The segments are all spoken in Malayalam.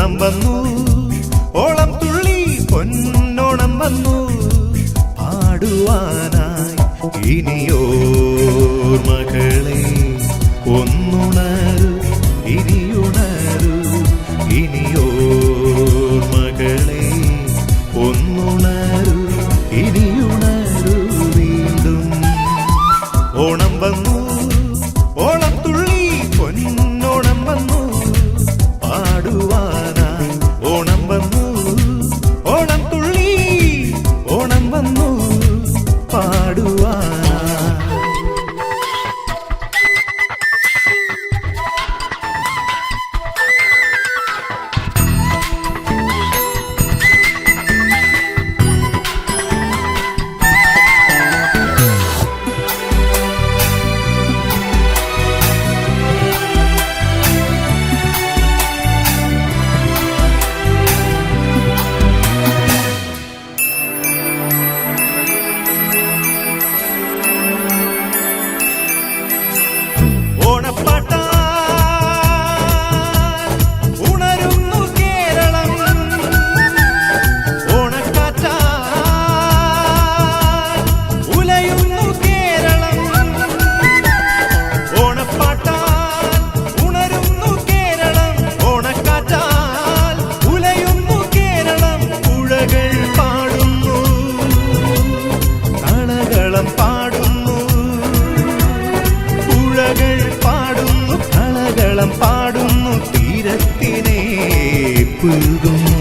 പൊന്നോണം വന്നു. ഓളം തുള്ളി പൊന്നോണം വന്നു. പാടുവാനായി ഇനിയോ മകളെ ഒന്നുണരു പാടുന്നു തീരത്തിനെ പുൽകുന്നു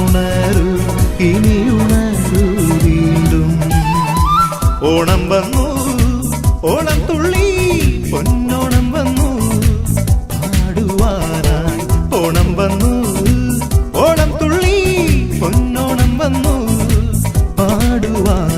ഉണരൂ ഇനി ഉണരൂ വീണ്ടും ഓണം വന്നു ഓണം തുള്ളി പൊന്നോണം വന്നു പാടുവാനായി ഓണം വന്നു. ഓണം തുള്ളി പൊന്നോണം വന്നു പാടുവാൻ